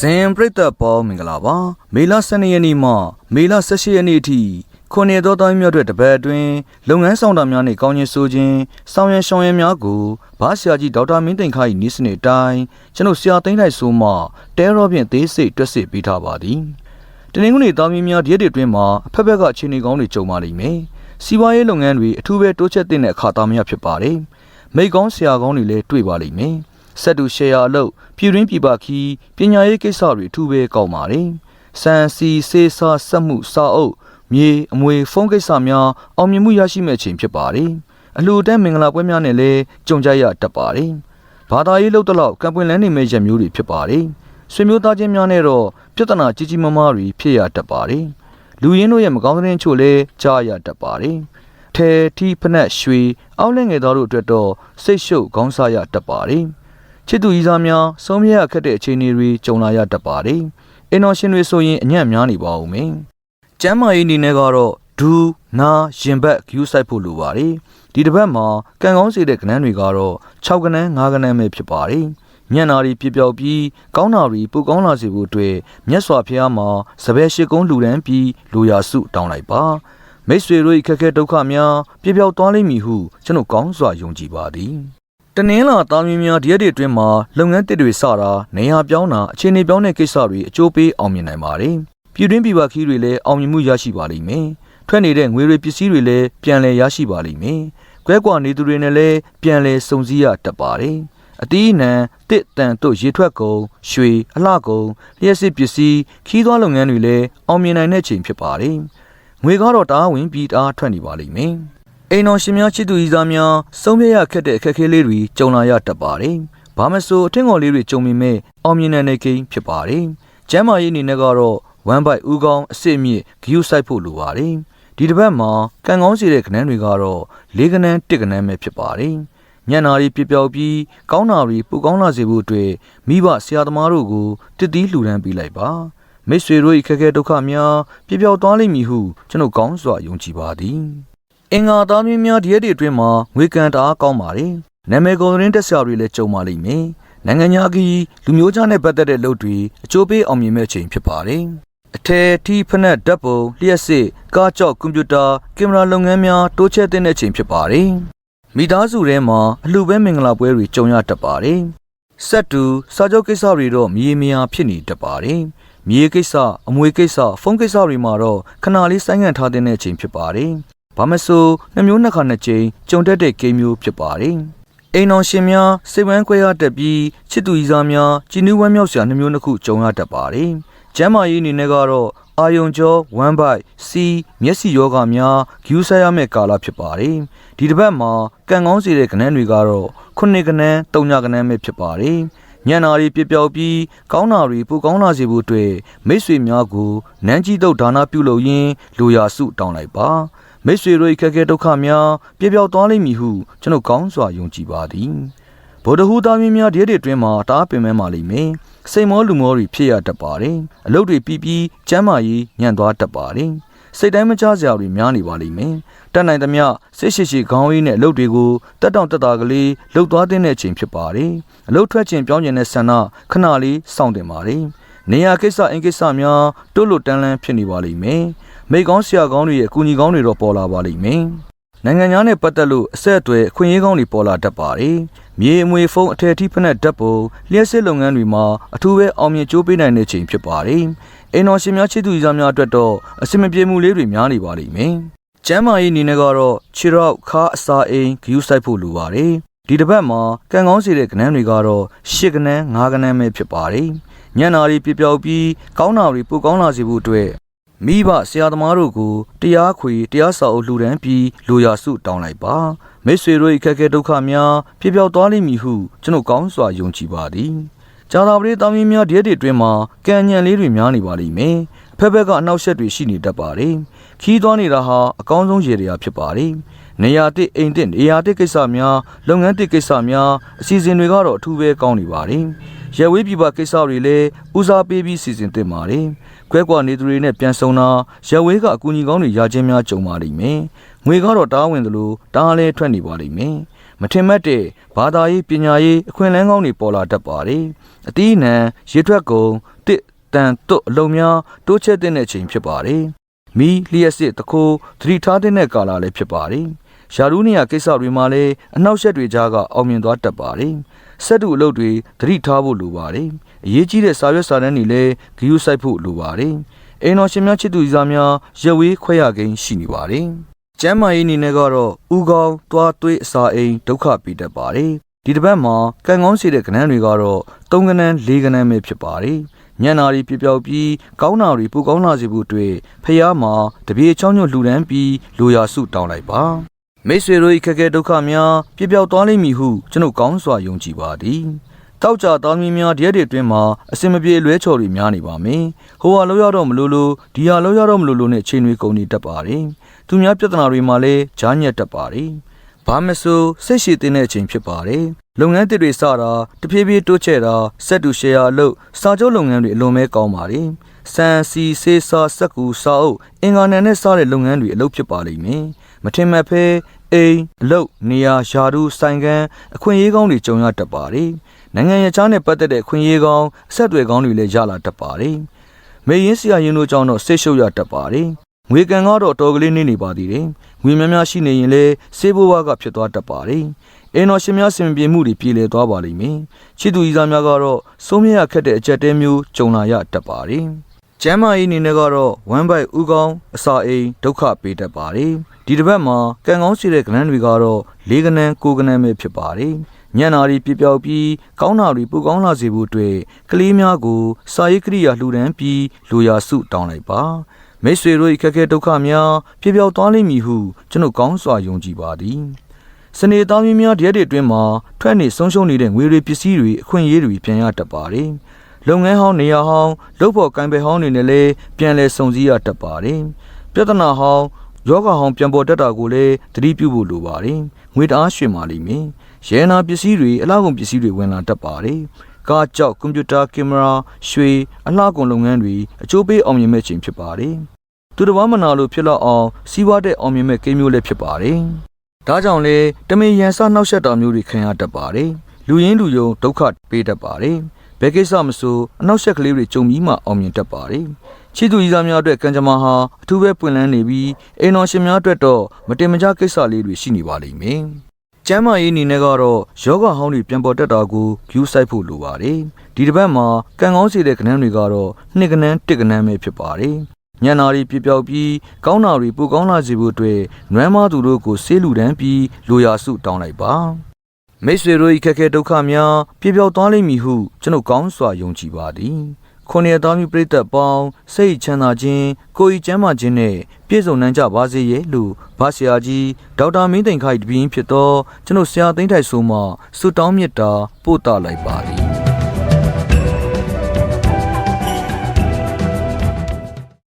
ဇင်ပရိသတ်ပေါင်းမင်္ဂလာပါမေလ12ရက်နေ့မှမေလ18ရက်နေ့အထိခုနှစ်သောတိုင်းမြို့အတွက်တပတ်အတွင်းလုပ်ငန်းဆောင်တာများနဲ့ကောင်းကျင်ဆိုခြင်းဆောင်ရွက်ရှောင်ရမ်းများကိုဘာဆရာကြီးဒေါက်တာမင်းသိန်ခါ၏ဤစနစ်အတိုင်းကျွန်ုပ်ဆရာသိန်းလိုက်ဆိုမှတဲရောဖြင့်သေးစိတ်တွက်စစ်ပေးထားပါသည်တနင်္ဂနွေသားမင်းများဒီရက်တွေအတွင်းမှာအဖက်ဖက်ကအခြေအနေကောင်းတွေကြုံပါလိမ့်မယ်စီးပွားရေးလုပ်ငန်းတွေအထူးပဲတိုးချက်တဲ့အခါသားများဖြစ်ပါတယ်မိတ်ကောင်းဆရာကောင်းတွေလည်းတွေ့ပါလိမ့်မယ် ဆက်တူရှယ်ယာအလုပ်ပြည်ရင်းပြည်ပခီးပညာရေးကိစ္စတွေအထူးပဲကောင်းပါတယ်စံစီစေးစာစက်မှုစာအုပ်မြေအမွေဖုန်းကိစ္စများအောင်မြင်မှုရရှိမဲ့ချိန်ဖြစ်ပါတယ်အလှူဒန်းမင်္ဂလာပွဲများနဲ့လည်းကြုံကြရတတ်ပါတယ်ဘာသာရေးလုပ်တဲ့လောက်ကံပွင့်လန်းနေမဲ့ရမျိုးတွေဖြစ်ပါတယ်ဆွေမျိုးသားချင်းများနဲ့တော့ပြဿနာကြီးကြီးမားမားတွေဖြစ်ရတတ်ပါတယ်လူရင်းတို့ရဲ့မကောင်းတဲ့ချို့လည်းကြားရတတ်ပါတယ်ထဲထီဖနက်ရွှေအောက်လက်ငယ်သားတို့အတွက်တော့စိတ်ရှုပ်ခေါင်းစားရတတ်ပါတယ် ချစ်သူကြီးစားများဆုံးဖြတ်ရခက်တဲ့အခြေအနေတွေကြုံလာရတတ်ပါတယ်အင်တော်ရှင်တွေဆိုရင်အညံ့များနေပါဦးမယ်ကျမ်းမာရေးအနေနဲ့ကတော့ဒူနာရင်ဘတ်ဂယူးဆိုင်ဖို့လိုပါတယ်ဒီတစ်ပတ်မှာကံကောင်းစေတဲ့ကဏ္ဍတွေကတော့6ကဏ္ဍ9ကဏ္ဍပဲဖြစ်ပါတယ်ညံ့နာရီပြပြောက်ပြီးကောင်းနာရီပူကောင်းလာစေဖို့အတွက်မြတ်စွာဘုရားမှာစပယ်ရှိကုန်းလူရန်ပြီးလူရာစုတောင်းလိုက်ပါမိတ်ဆွေတို့၏ခက်ခဲဒုက္ခများပြပြောက်သွားလိမ့်မည်ဟုကျွန်တော်ကောင်းစွာယုံကြည်ပါသည် တနင်္လာသားမင်းများဒီရက်တွေအတွင်းမှာလုပ်ငန်းတစ်တွေစတာနေရာပြောင်းတာအခြေအနေပြောင်းတဲ့ကိစ္စတွေအကျိုးပေးအောင်မြင်နိုင်ပါတယ်ပြည်တွင်းပြည်ပခီးတွေလည်းအောင်မြင်မှုရရှိပါလိမ့်မယ်ထွက်နေတဲ့ငွေတွေပစ္စည်းတွေလည်းပြန်လည်ရရှိပါလိမ့်မယ်ကွဲကွာနေသူတွေနဲ့လည်းပြန်လည်စုံစည်းရတတ်ပါတယ်အတီးအနှံတစ်တန်တို့ရေထွက်ကုန်ရွှေအလှကုန်လျှက်စစ်ပစ္စည်းခီးသွွားလုပ်ငန်းတွေလည်းအောင်မြင်နိုင်တဲ့ချိန်ဖြစ်ပါတယ်ငွေကတော့တားဝင်ပြီးတားထွက်နေပါလိမ့်မယ် အိမ်တော်ရှင်များချစ်သူကြီးသားများစုံပြရခက်တဲ့အခက်အခဲလေးတွေကြုံလာရတတ်ပါတယ်ဘာမဆိုအထင်တော်လေးတွေကြုံမိမဲ့အောင်မြင်တဲ့နေကိန်းဖြစ်ပါတယ်ကျမ်းမာရေးအနေနဲ့ကတော့ဝမ်ဘိုက်ဦးကောင်းအစ်စ်မြင့်ဂယူးဆိုင်ဖို့လိုပါတယ်ဒီတစ်ပတ်မှာကံကောင်းစီတဲ့ကဏ္ဍတွေကတော့၄ကဏ္ဍ၁ကဏ္ဍပဲဖြစ်ပါတယ်ညံ့နာရီပြပြောက်ပြီးကောင်းနာရီပူကောင်းလာစေဖို့အတွက်မိဘဆရာသမားတို့ကိုတည်တည်လှူဒန်းပေးလိုက်ပါမိတ်ဆွေတို့၏ခက်ခဲဒုက္ခများပြပြောက်သွားလိမ့်မည်ဟုကျွန်ုပ်ကောင်းစွာယုံကြည်ပါသည် အင်္ဂါသားမင်းများဒီရက်တွေအတွင်းမှာငွေကန်တအားကောင်းပါတယ်နာမည်ကုန်ရင်းတက်ဆရာတွေလည်းကြုံပါလိမ့်မယ်နိုင်ငံညာကီလူမျိုးခြားနဲ့ပတ်သက်တဲ့လုပ်တွေအကျိုးပေးအောင်မြင်မဲ့ချိန်ဖြစ်ပါတယ်အထက်ထီဖနက်ဓာတ်ပုံလျှက်စစ်ကားကြော့ကွန်ပျူတာကင်မရာလုပ်ငန်းများတိုးချဲ့တဲ့ချိန်ဖြစ်ပါတယ်မိသားစုထဲမှာအလှပဲမင်္ဂလာပွဲတွေကြုံရတတ်ပါတယ်ဆက်တူစာချုပ်ကိစ္စတွေတော့မြေမယာဖြစ်နေတတ်ပါတယ်မြေကိစ္စအမွေကိစ္စဖုန်းကိစ္စတွေမှာတော့ခဏလေးဆိုင်းငံ့ထားတဲ့အချိန်ဖြစ်ပါတယ် ဘာမဆိုနှမျိုးနှစ်ခါနှစ်ကြိမ်ကြုံတတ်တဲ့ဂိမ်းမျိုးဖြစ်ပါတယ်အိမ်တော်ရှင်များစိတ်ဝမ်းခွဲရတတ်ပြီးချစ်သူကြီးစားများကြည်နူးဝမ်းမြောက်စရာနှမျိုးနှစ်ခုကြုံရတတ်ပါတယ်ကျမ်းမာရေးအနေနဲ့ကတော့အာယုံကျော်ဝမ်းပိုက်စီမျက်စိယောဂများဂယူးဆိုင်ရမယ့်ကာလဖြစ်ပါတယ်ဒီတစ်ပတ်မှာကံကောင်းစေတဲ့ကဏ္ဍတွေကတော့ခုနှစ်ကဏ္ဍတုံညကဏ္ဍပဲဖြစ်ပါတယ်ညံနာရီပြပြောက်ပြီးကောင်းနာရီပူကောင်းလာစေဖို့အတွက်မိတ်ဆွေများကိုနန်းကြီးတုတ်ဒါနပြုလုပ်ရင်းလူရာစုတောင်းလိုက်ပါ မိတ်ဆွေတို့၏ခက်ခဲဒုက္ခများပြပြောက်သွားလိမ့်မည်ဟုကျွန်တော်ကောင်းစွာယုံကြည်ပါသည်ဗုဒ္ဓဟူသားမင်းများဒီရက်တွေအတွင်းမှာတအားပင်ပန်းပါလိမ့်မယ်စိတ်မောလူမောတွေဖြစ်ရတတ်ပါတယ်အလုပ်တွေပြီးပြီးကျမ်းမာရေးညံ့သွားတတ်ပါတယ်စိတ်တိုင်းမချစရာတွေများနေပါလိမ့်မယ်တက်နိုင်သမျှစိတ်ရှိရှိခေါင်းရင်းနဲ့အလုပ်တွေကိုတက်တောင့်တက်တာကလေးလှုပ်သွားတဲ့အချိန်ဖြစ်ပါတယ်အလုပ်ထွက်ခြင်းပြောင်းကျင်တဲ့ဆန္ဒခဏလေးစောင့်တင်ပါတယ်နေရာကိစ္စအင်ကိစ္စများတိုးလို့တန်းလန်းဖြစ်နေပါလိမ့်မယ် မိကောင်းဆရာကောင်းတွေရဲ့အကူအညီကောင်းတွေတော့ပေါ်လာပါလိမ့်မယ်နိုင်ငံသားနဲ့ပတ်သက်လို့အဆက်အသွယ်အခွင့်အရေးကောင်းတွေပေါ်လာတတ်ပါတယ်မြေအမွေဖုံးအထည်ထိဖက်နဲ့ဓာတ်ပုံလျှက်စစ်လုပ်ငန်းတွေမှာအထူးပဲအောင်မြင်ကြိုးပေးနိုင်တဲ့ချိန်ဖြစ်ပါတယ်အိမ်တော်ရှင်များချစ်သူကြီးများအတွက်တော့အစင်မပြေမှုလေးတွေများနေပါလိမ့်မယ်ကျမ်းမာရေးအနေနဲ့ကတော့ခြေရောက်ခါအစာအိမ်ဂယူးဆိုင်ဖို့လိုပါတယ်ဒီတစ်ပတ်မှာကံကောင်းစေတဲ့ကဏ္ဍတွေကတော့ရှစ်ကဏ္ဍငါးကဏ္ဍပဲဖြစ်ပါတယ်ညံ့နာရီပြပြောက်ပြီးကောင်းနာရီပိုကောင်းလာစေဖို့အတွက် မိဘဆရာသမားတို့ကိုတရားခွေတရားစာအုပ်လှူဒန်းပြီးလူရာစုတောင်းလိုက်ပါမိတ်ဆွေတို့၏ခက်ခဲဒုက္ခများပြပြောက်သွားလိမ့်မည်ဟုကျွန်တော်ကောင်းစွာယုံကြည်ပါသည်ဂျာသာပရိတောင်းရင်များဒီရက်တွေအတွင်းမှာကံညံလေးတွေများနေပါလိမ့်မယ်အဖက်ဖက်ကအနောက်ရှက်တွေရှိနေတတ်ပါတယ်ခီးသွားနေတာဟာအကောင်းဆုံးရေရာဖြစ်ပါတယ်နေရာတစ်အိမ်တစ်နေရာတစ်ကိစ္စများလုပ်ငန်းတစ်ကိစ္စများအစီအစဉ်တွေကတော့အထူးပဲကောင်းနေပါတယ်ရဝေးပြပကိစ္စတွေလည်းဦးစားပေးပြီးစီစဉ်တင်ပါတယ်။ ခွဲကွာနေသူတွေနဲ့ပြန်ဆုံတာရဝေးကအကူအညီကောင်းတွေရခြင်းများကြုံပါလိမ့်မယ်။ငွေကတော့တားဝင်သလိုတားလည်းထွက်နေပါလိမ့်မယ်။မထင်မှတ်တဲ့ဘာသာရေးပညာရေးအခွင့်အလမ်းကောင်းတွေပေါ်လာတတ်ပါတယ်အသီးအနှံရေထွက်ကုန်တစ်တန်တွတ်အလုံးများတိုးချဲ့တဲ့အချိန်ဖြစ်ပါတယ်မီလျှက်စစ်တခိုးသတိထားတဲ့ကာလလည်းဖြစ်ပါတယ်ရှာရူးနေရကိစ္စတွေမှာလည်းအနောက်ရှက်တွေကြားကအောင်မြင်သွားတတ်ပါတယ်စက်တူအလုပ်တွေသတိထားဖို့လိုပါတယ် အရေးကြီးတဲ့စာရွက်စာတမ်းတွေလည်းဂရုစိုက်ဖို့လိုပါတယ်အိမ်တော်ရှင်များချစ်သူကြီးစားများရဝေးခွဲရကိန်းရှိနေပါတယ်ကျမ်းမာရေးအနေနဲ့ကတော့ဥကောင်းသွားသွေးအစာအိမ်ဒုက္ခပေးတတ်ပါတယ်ဒီတစ်ပတ်မှာကံကောင်းစေတဲ့ကဏ္ဍတွေကတော့၃ကဏ္ဍ၄ကဏ္ဍပဲဖြစ်ပါတယ်ညံနာရီပြပြောက်ပြီးကောင်းနာရီပူကောင်းလာစေဖို့အတွက်ဖះမှာတပြေချောင်းညွတ်လှူဒန်းပြီးလိုရာစုတောင်းလိုက်ပါမိတ်ဆွေတို့၏ခက်ခဲဒုက္ခများပြပြောက်သွားလိမ့်မည်ဟုကျွန်ုပ်ကောင်းစွာယုံကြည်ပါသည် တောက်ကြသားမီးများတရက်တွေအတွင်းမှာအစင်မပြေလွဲချော်တွေများနေပါမယ်ဟိုဟာလောက်ရတော့မလို့လို့ဒီဟာလောက်ရတော့မလို့လို့နဲ့ချိန်တွေကုန်နေတတ်ပါတယ်သူများပြဿနာတွေမှာလည်းဂျားညက်တတ်ပါတယ်ဘာမဆိုစိတ်ရှိတဲ့အချိန်ဖြစ်ပါတယ်လုပ်ငန်းတစ်တွေစတာတဖြည်းဖြည်းတိုးချဲ့တာစက်တူရှယ်ယာအလုပ်စာချုပ်လုပ်ငန်းတွေအလွန်ပဲကောင်းပါတယ်စံစီစေးစာစက်ကူစာအုပ်အင်္ဂါနယ်နဲ့စတဲ့လုပ်ငန်းတွေအလုပ်ဖြစ်ပါလိမ့်မယ်မထင်မှတ်ဖဲအိမ်အလုပ်နေရာယာတူဆိုင်ကန်းအခွင့်အရေးကောင်းတွေကြုံရတတ်ပါတယ် နိုင်ငံရခြားနဲ့ပတ်သက်တဲ့အခွင့်အရေးကောင်းအဆက်အသွယ်ကောင်းတွေလည်းရလာတတ်ပါတယ်မေရင်ဆရာရင်တို့ကြောင့်တော့ဆိတ်ရှုပ်ရတတ်ပါတယ်ငွေကန်ကတော့တော်ကလေးနေနေပါသေးတယ်ငွေများများရှိနေရင်လည်းစေးဘိုးဘွားကဖြစ်သွားတတ်ပါတယ်အင်းတော်ရှင်များစင်ပြေမှုတွေပြည်လည်သွားပါလိမ့်မယ်ချစ်သူကြီးစားများကတော့စိုးမြရခက်တဲ့အကြက်တဲမျိုးကြုံလာရတတ်ပါတယ်ကျမ်းမာရေးအနေနဲ့ကတော့ဝမ်းပိုက်ဥကောင်းအစာအိမ်ဒုက္ခပေးတတ်ပါတယ်ဒီတစ်ပတ်မှာကံကောင်းစီတဲ့ကဏ္ဍတွေကတော့၄ကဏ္ဍ၉ကဏ္ဍပဲဖြစ်ပါတယ် ညံ့နာရီပြပြောက်ပြီးကောင်းနာရီပူကောင်းလာစေဖို့အတွက်ကလေးများကိုစာရေးကရိယာလှူဒန်းပြီးလူရာစုတောင်းလိုက်ပါမိတ်ဆွေတို့၏ခက်ခဲဒုက္ခများပြပြောက်သွားလိမ့်မည်ဟုကျွန်ုပ်ကောင်းစွာယုံကြည်ပါသည်စနေသားမီးများတရက်တွေအတွင်းမှာထွက်နေဆုံးရှုံးနေတဲ့ငွေတွေပစ္စည်းတွေအခွင့်အရေးတွေပြန်ရတတ်ပါတယ်လုပ်ငန်းဟောင်းနေရာဟောင်းလုပ်ဖို့ကံပဲဟောင်းတွေနဲ့လည်းပြန်လဲစုံစည်းရတတ်ပါတယ်ပြဿနာဟောင်းယောဂဟောင်းပြန်ပေါ်တတ်တာကိုလည်းသတိပြုဖို့လိုပါတယ်ငွေတအားရွှေ့မာလိမ့်မယ် ရဲနာပစ္စည်းတွေအလှကုန်ပစ္စည်းတွေဝင်လာတတ်ပါတယ်ကားကြောက်ကွန်ပျူတာကင်မရာရွှေအလှကုန်လုပ်ငန်းတွေအကျိုးပေးအောင်မြင်မဲ့ခြင်းဖြစ်ပါတယ်သူတစ်ပါးမနာလို့ဖြစ်တော့အောင်စီးပွားတဲ့အောင်မြင်မဲ့ကိန်းမျိုးလည်းဖြစ်ပါတယ်ဒါကြောင့်လေတမင်ရန်စနှောက်ယှက်တာမျိုးတွေခံရတတ်ပါတယ်လူရင်းလူယုံဒုက္ခပေးတတ်ပါတယ်ဘယ်ကိစ္စမဆိုအနောက်ရှက်ကလေးတွေကြုံပြီးမှအောင်မြင်တတ်ပါတယ်ချစ်သူကြီးသားများအတွက်ကံကြမ္မာဟာအထူးပဲပွင့်လန်းနေပြီးအိမ်တော်ရှင်များအတွက်တော့မတင်မကျကိစ္စလေးတွေရှိနေပါလိမ့်မယ် ကျမ်းမာရေးအနေနဲ့ကတော့ယောဂဟောင်းတွေပြန်ပေါ်တက်တာကိုဂယူးဆိုင်ဖို့လိုပါတယ်ဒီတစ်ပတ်မှာကံကောင်းစေတဲ့ကဏ္ဍတွေကတော့နှစ်ကဏ္ဍတစ်ကဏ္ဍပဲဖြစ်ပါတယ်ညံနာရီပြပြောက်ပြီးကောင်းနာရီပူကောင်းလာစေဖို့အတွက်နွမ်းမသူတို့ကိုဆေးလူတန်းပြီးလိုရာစုတောင်းလိုက်ပါမိတ်ဆွေတို့၏ခက်ခဲဒုက္ခများပြပြောက်သွားလိမ့်မည်ဟုကျွန်ုပ်ကောင်းစွာယုံကြည်ပါသည် ခုနှစ်သားမျိုးပြိတ္တပေါင်းစိတ်ချမ်းသာခြင်းကိုယ်ဤကျမ်းမာခြင်းနဲ့ပြည့်စုံနိုင်ကြပါစေရဲ့လို့ဗာဆရာကြီးဒေါက်တာမင်းသိန်ခိုင်တပင်းဖြစ်သောကျွန်ုပ်ဆရာသိန်းထိုက်ဆိုမှဆုတောင်းမေတ္တာပို့သလိုက်ပါသည်